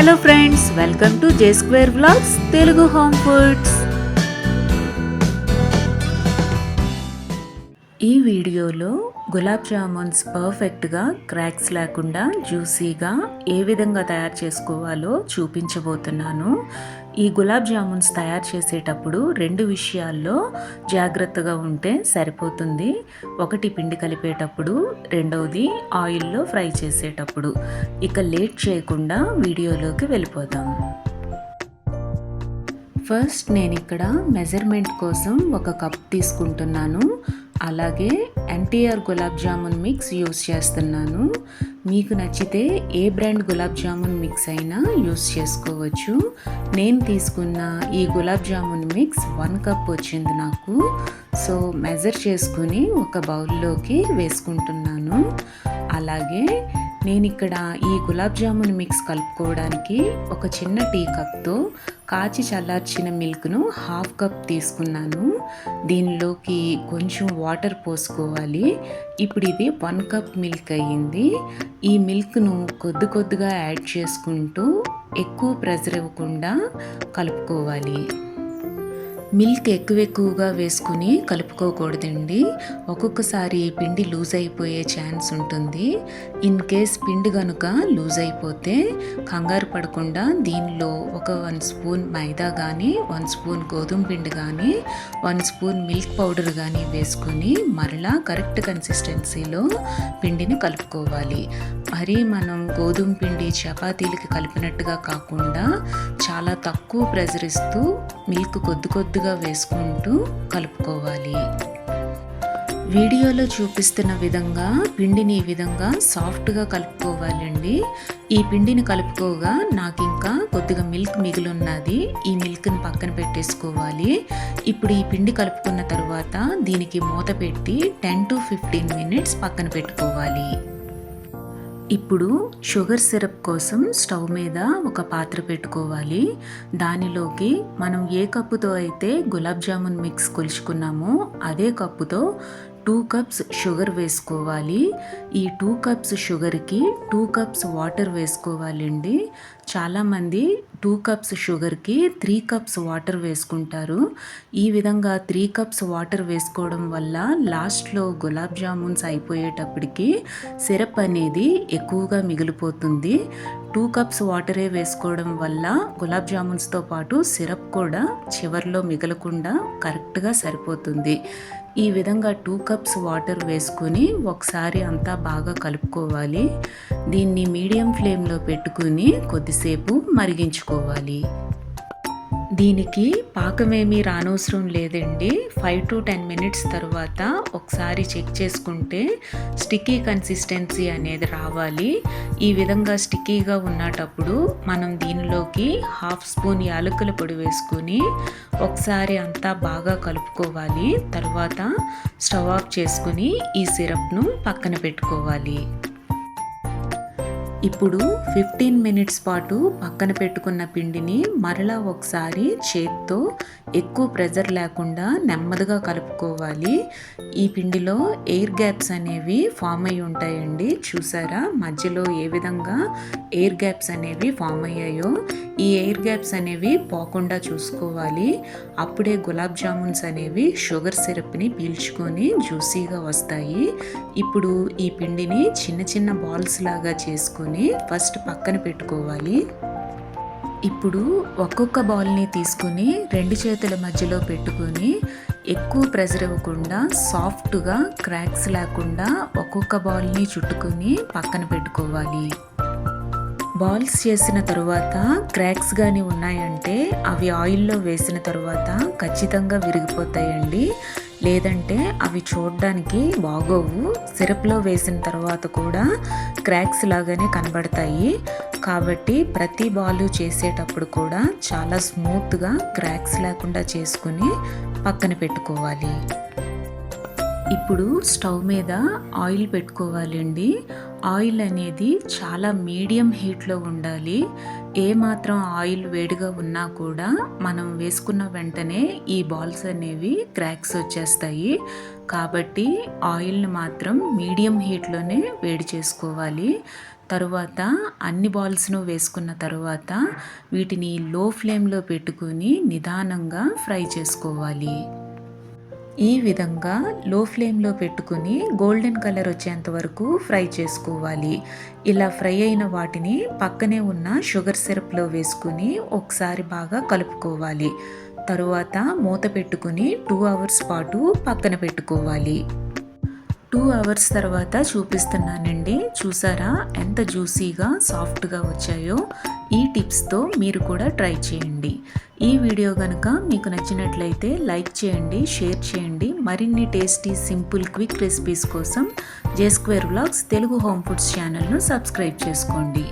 Hello friends welcome to J square vlogs Telugu home foods ఈ వీడియోలో గులాబ్ జామున్స్ పర్ఫెక్ట్గా cracks లేకుండా జ్యూసీగా ఏ విధంగా తయారు చేసుకోవాలో చూపించబోతున్నాను. ఈ గులాబ్ జామున్స్ తయారు చేసేటప్పుడు రెండు విషయాల్లో జాగ్రత్తగా ఉంటే సరిపోతుంది. ఒకటి పిండి కలిపేటప్పుడు రెండవది ఆయిల్లో ఫ్రై చేసేటప్పుడు. ఇక లేట్ చేయకుండా వీడియోలోకి వెళ్ళిపోదాం. ఫస్ట్ నేను ఇక్కడ మెజర్మెంట్ కోసం ఒక కప్ తీసుకుంటున్నాను. అలాగే ఎన్టీఆర్ గులాబ్ జామున్ మిక్స్ యూస్ చేస్తున్నాను. మీకు నచ్చితే ఏ బ్రాండ్ గులాబ్ జామున్ మిక్స్ అయినా యూస్ చేసుకోవచ్చు. నేను తీసుకున్న ఈ gulab jamun mix one cup వచ్చింది నాకు. సో మెజర్ చేసుకుని ఒక బౌల్లోకి వేసుకుంటున్నాను. అలాగే నేను ఇక్కడ ఈ గులాబ్ జామున్ మిక్స్ కలుపుకోవడానికి ఒక చిన్న టీ కప్తో కాచి చల్లార్చిన మిల్క్ను హాఫ్ కప్ తీసుకున్నాను. దీనిలోకి కొంచెం వాటర్ పోసుకోవాలి. ఇప్పుడు ఇది వన్ కప్ మిల్క్ అయ్యింది. ఈ మిల్క్ను కొద్ది కొద్దిగా యాడ్ చేసుకుంటూ ఎక్కువ ప్రెజర్ ఇవ్వకుండా కలుపుకోవాలి. మిల్క్ ఎక్కువ ఎక్కువగా వేసుకుని కలుపుకోకూడదండి. ఒక్కొక్కసారి పిండి లూజ్ అయిపోయే ఛాన్స్ ఉంటుంది. ఇన్ కేస్ పిండి కనుక లూజ్ అయిపోతే కంగారు పడకుండా దీనిలో ఒక వన్ స్పూన్ మైదా కానీ వన్ స్పూన్ గోధుమ పిండి కానీ వన్ స్పూన్ మిల్క్ పౌడర్ కానీ వేసుకొని మరలా కరెక్ట్ కన్సిస్టెన్సీలో పిండిని కలుపుకోవాలి. మరి మనం గోధుమ పిండి చపాతీలకి కలిపినట్టుగా కాకుండా చాలా తక్కువ ప్రెజర్ ఇస్తూ మిల్క్ కొద్ది కొద్దిగా వేసుకుంటూ కలుపుకోవాలి. వీడియోలో చూపిస్తున్న విధంగా పిండిని ఈ విధంగా సాఫ్ట్గా కలుపుకోవాలండి. ఈ పిండిని కలుపుకోగా నాకు ఇంకా కొద్దిగా మిల్క్ మిగిలిన్నది ఈ మిల్క్ని పక్కన పెట్టేసుకోవాలి. ఇప్పుడు ఈ పిండి కలుపుకున్న తర్వాత దీనికి మూత పెట్టి టెన్ టు ఫిఫ్టీన్ మినిట్స్ పక్కన పెట్టుకోవాలి. ఇప్పుడు షుగర్ సిరప్ కోసం స్టవ్ మీద ఒక పాత్ర పెట్టుకోవాలి. దానిలోకి మనం ఏ కప్పుతో అయితే గులాబ్ జామున్ మిక్స్ కొలుచుకున్నామో అదే కప్పుతో టూ కప్స్ షుగర్ వేసుకోవాలి. ఈ టూ కప్స్ షుగర్కి టూ కప్స్ వాటర్ వేసుకోవాలండి. చాలామంది టూ కప్స్ షుగర్కి త్రీ కప్స్ వాటర్ వేసుకుంటారు. ఈ విధంగా త్రీ కప్స్ వాటర్ వేసుకోవడం వల్ల లాస్ట్లో గులాబ్ జామున్స్ అయిపోయేటప్పటికి సిరప్ అనేది ఎక్కువగా మిగిలిపోతుంది. టూ కప్స్ వాటరే వేసుకోవడం వల్ల గులాబ్ జామున్స్తో పాటు సిరప్ కూడా చివరిలో మిగలకుండా కరెక్ట్గా సరిపోతుంది. ఈ విధంగా టూ కప్స్ వాటర్ వేసుకొని ఒకసారి అంతా బాగా కలుపుకోవాలి. దీన్ని మీడియం ఫ్లేమ్లో పెట్టుకుని కొద్దిసేపు మరిగించుకోవాలి. దీనికి పాకమేమీ రానవసరం లేదండి. ఫైవ్ టు టెన్ మినిట్స్ తర్వాత ఒకసారి చెక్ చేసుకుంటే స్టిక్కీ కన్సిస్టెన్సీ అనేది రావాలి. ఈ విధంగా స్టిక్కీగా ఉన్నటప్పుడు మనం దీనిలోకి హాఫ్ స్పూన్ యాలకుల పొడి వేసుకొని ఒకసారి అంతా బాగా కలుపుకోవాలి. తర్వాత స్టవ్ ఆఫ్ చేసుకుని ఈ సిరప్ను పక్కన పెట్టుకోవాలి. ఇప్పుడు ఫిఫ్టీన్ మినిట్స్ పాటు పక్కన పెట్టుకున్న పిండిని మరలా ఒకసారి చేత్తో ఎక్కువ ప్రెజర్ లేకుండా నెమ్మదిగా కలుపుకోవాలి. ఈ పిండిలో ఎయిర్ గ్యాప్స్ అనేవి ఫామ్ అయి ఉంటాయండి. చూసారా? మధ్యలో ఏ విధంగా ఎయిర్ గ్యాప్స్ అనేవి ఫామ్ అయ్యాయో ఈ ఎయిర్ గ్యాప్స్ అనేవి పోకుండా చూసుకోవాలి. అప్పుడే గులాబ్ జామున్స్ అనేవి షుగర్ సిరప్ని పీల్చుకొని జ్యూసీగా వస్తాయి. ఇప్పుడు ఈ పిండిని చిన్న చిన్న బాల్స్ లాగా చేసుకొని ఫస్ట్ పక్కన పెట్టుకోవాలి. ఇప్పుడు ఒక్కొక్క బాల్ని తీసుకుని రెండు చేతుల మధ్యలో పెట్టుకొని ఎక్కువ ప్రెజర్ ఇవ్వకుండా సాఫ్ట్గా క్రాక్స్ లేకుండా ఒక్కొక్క బాల్ని చుట్టుకొని పక్కన పెట్టుకోవాలి. బాల్స్ చేసిన తరువాత క్రాక్స్ కానీ ఉన్నాయంటే అవి ఆయిల్లో వేసిన తరువాత ఖచ్చితంగా విరిగిపోతాయండి. లేదంటే అవి చూడడానికి బాగోవు. సిరప్లో వేసిన తర్వాత కూడా క్రాక్స్ లాగానే కనబడతాయి. కాబట్టి ప్రతి బాలు చేసేటప్పుడు కూడా చాలా స్మూత్గా క్రాక్స్ లేకుండా చేసుకుని పక్కన పెట్టుకోవాలి. ఇప్పుడు స్టవ్ మీద ఆయిల్ పెట్టుకోవాలండి. ఆయిల్ అనేది చాలా మీడియం హీట్లో ఉండాలి. ఏ మాత్రం ఆయిల్ వేడిగా ఉన్నా కూడా మనం వేసుకున్న వెంటనే ఈ బాల్స్ అనేవి క్రాక్స్ వచ్చేస్తాయి. కాబట్టి ఆయిల్ని మాత్రం మీడియం హీట్లోనే వేడి చేసుకోవాలి. తరువాత అన్ని బాల్స్ను వేసుకున్న తరువాత వీటిని లో ఫ్లేమ్లో పెట్టుకుని నిదానంగా ఫ్రై చేసుకోవాలి. ఈ విధంగా లో ఫ్లేమ్లో పెట్టుకుని గోల్డెన్ కలర్ వచ్చేంత వరకు ఫ్రై చేసుకోవాలి. ఇలా ఫ్రై అయిన వాటిని పక్కనే ఉన్న షుగర్ సిరప్లో వేసుకుని ఒకసారి బాగా కలుపుకోవాలి. తరువాత మూత పెట్టుకుని టూ అవర్స్ పాటు పక్కన పెట్టుకోవాలి. టూ అవర్స్ తర్వాత చూపిస్తున్నానండి. చూసారా? ఎంత జ్యూసీగా సాఫ్ట్గా వచ్చాయో? ఈ టిప్స్తో మీరు కూడా ట్రై చేయండి. ఈ వీడియో కనుక మీకు నచ్చినట్లయితే లైక్ చేయండి షేర్ చేయండి. మరిన్ని టేస్టీ సింపుల్ క్విక్ రెసిపీస్ కోసం J square vlogs Telugu home foods ఛానల్ను సబ్స్క్రైబ్ చేసుకోండి.